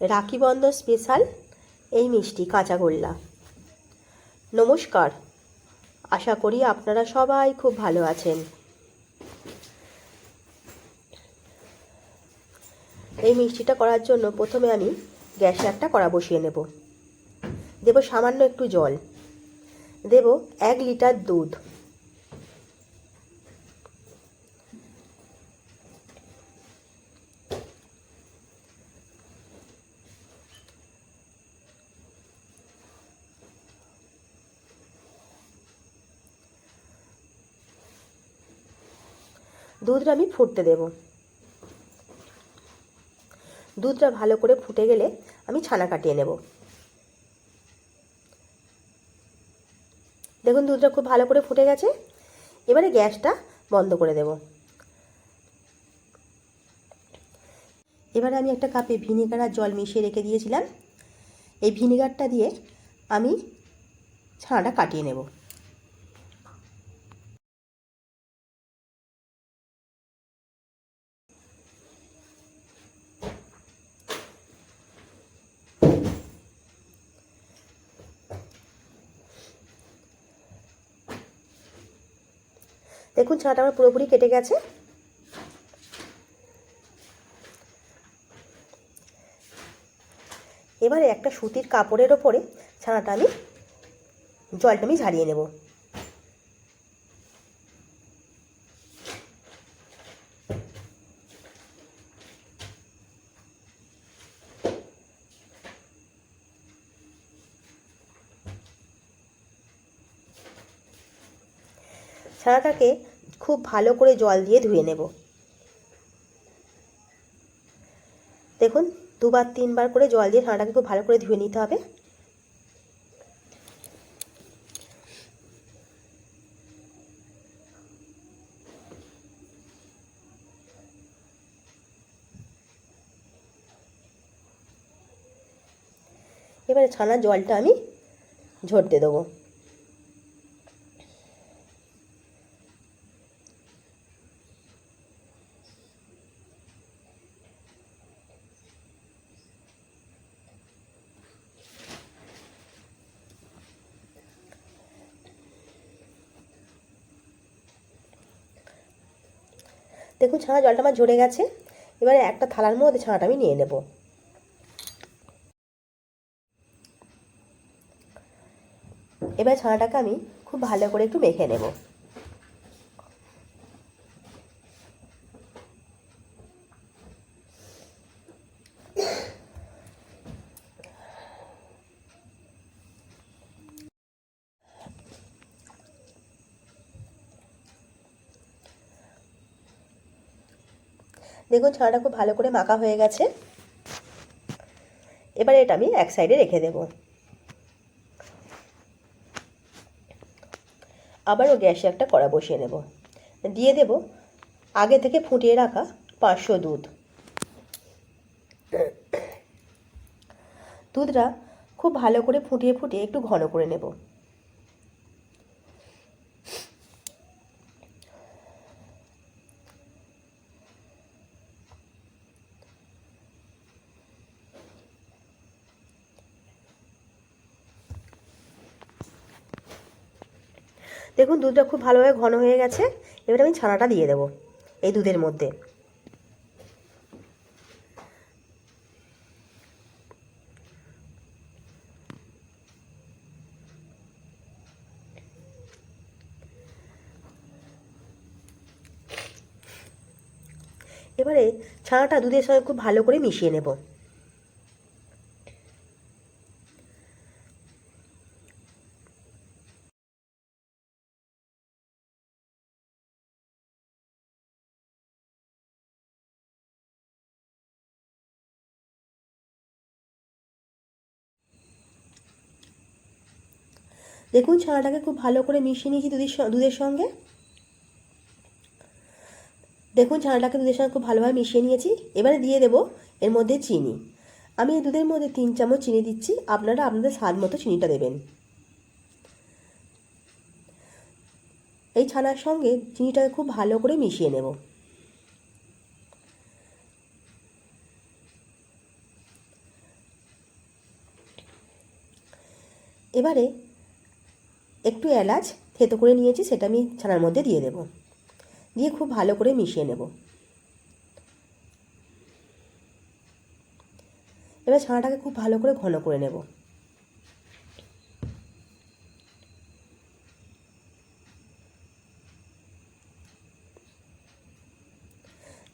Rakhi Bandhan special, এই মিষ্টি কাঁচাগোল্লা নমস্কার, আশা করি আপনারা সবাই খুব ভালো আছেন। এই মিষ্টিটা করার জন্য প্রথমে আমি গ্যাসে একটা কড়া বসিয়ে নেব। দেব সামান্য একটু জল। দেব এক লিটার দুধ। দুধটা আমি ফুটতে দেব। দুধটা ভালো করে ফুটে গেলে আমি ছানা কাটিয়ে নেব। দেখুন দুধটা খুব ভালো করে ফুটে গেছে। এবারে গ্যাসটা বন্ধ করে দেব। এবারে আমি একটা কাপে ভিনিগার আর জল মিশিয়ে রেখে দিয়েছিলাম। এই ভিনিগারটা দিয়ে আমি ছানাটা কাটিয়ে নেব। দেখুন, ছানাটা আমার পুরোপুরি কেটে গেছে। এবারে একটা সুতির কাপড়ের ওপরে ছানাটা আমি, জলটা আমি ঝারিয়ে নেব। ছানাটাকে খুব ভালো করে জল দিয়ে ধুয়ে নেব। দেখুন, দুবার, তিনবার করে জল দিয়ে ছানাটাকে খুব ভালো করে ধুয়ে নিতে হবে। এবারে ছানার জলটা আমি ঝরতে দেবো। দেখুন ছানা জলটা আমার ঝরে গেছে। এবারে একটা থালার মধ্যে ছানাটা আমি নিয়ে নেব। এবার ছানাটাকে আমি খুব ভালো করে একটু মেখে নেব। দেখুন ছানাটা খুব ভালো করে মাখা হয়ে গেছে। এবারে এটা আমি এক সাইডে রেখে দেব। আবারও গ্যাসে একটা কড়া বসিয়ে নেব। দিয়ে দেব আগে থেকে ফুটিয়ে রাখা পাঁচশো দুধ। দুধটা খুব ভালো করে ফুটিয়ে ফুটিয়ে একটু ঘন করে নেব। দেখুন দুধটা খুব ভালোভাবে ঘন হয়ে গেছে, এবার আমি ছানাটা দিয়ে দেবো এই দুধের মধ্যে। এবারে ছানাটা দুধের সঙ্গে খুব ভালো করে মিশিয়ে নেব। দেখুন, ছানাটাকে খুব ভালো করে মিশিয়ে নিয়েছি দুধের দুধের সঙ্গে। দেখুন, ছানাটাকে দুধের সঙ্গে খুব ভালোভাবে মিশিয়ে নিয়েছি। এবারে দিয়ে দেবো এর মধ্যে চিনি। আমি এই দুধের মধ্যে তিন চামচ চিনি দিচ্ছি। আপনারা আপনাদের স্বাদ মতো চিনিটা দেবেন। এই ছানার সঙ্গে চিনিটাকে খুব ভালো করে মিশিয়ে নেব। এবারে একটু এলাচ থেতো করে নিয়েছি, সেটা আমি ছানার মধ্যে দিয়ে দেব। দিয়ে খুব ভালো করে মিশিয়ে নেব। এবার ছানাটাকে খুব ভালো করে ঘন করে নেব।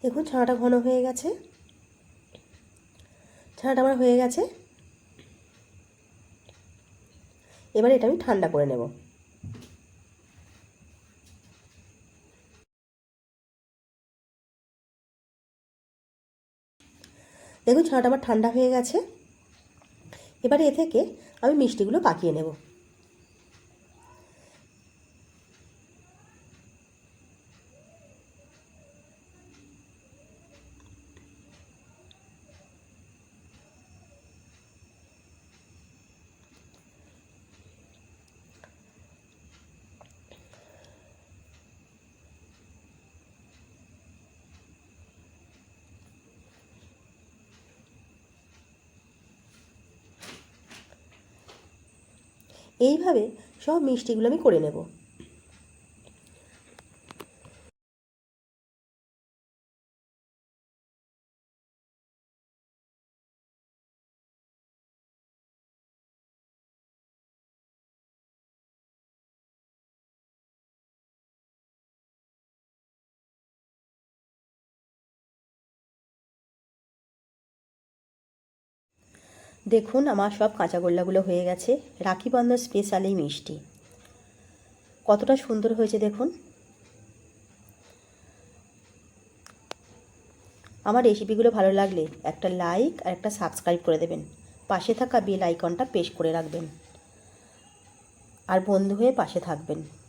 দেখুন, ছানাটা ঘন হয়ে গেছে। ছানাটা আমার হয়ে গেছে। এবার এটা আমি ঠান্ডা করে নেব। দেখুন ছানাটা আমার ঠান্ডা হয়ে গেছে। এবারে এ থেকে আমি মিষ্টিগুলো পাকিয়ে নেব। এইভাবে সব মিষ্টিগুলো আমি করে নেব। দেখুন, আমার সব কাঁচা গোল্লাগুলো হয়ে গেছে। রাখি বন্ধন স্পেশাল মিষ্টি। কতটা সুন্দর হয়েছে দেখুন। আমার রেসিপিগুলো ভালো লাগলে একটা লাইক আর একটা সাবস্ক্রাইব করে দেবেন। পাশে থাকা বেল আইকনটা পেশ করে রাখবেন। আর বন্ধু হয়ে পাশে থাকবেন।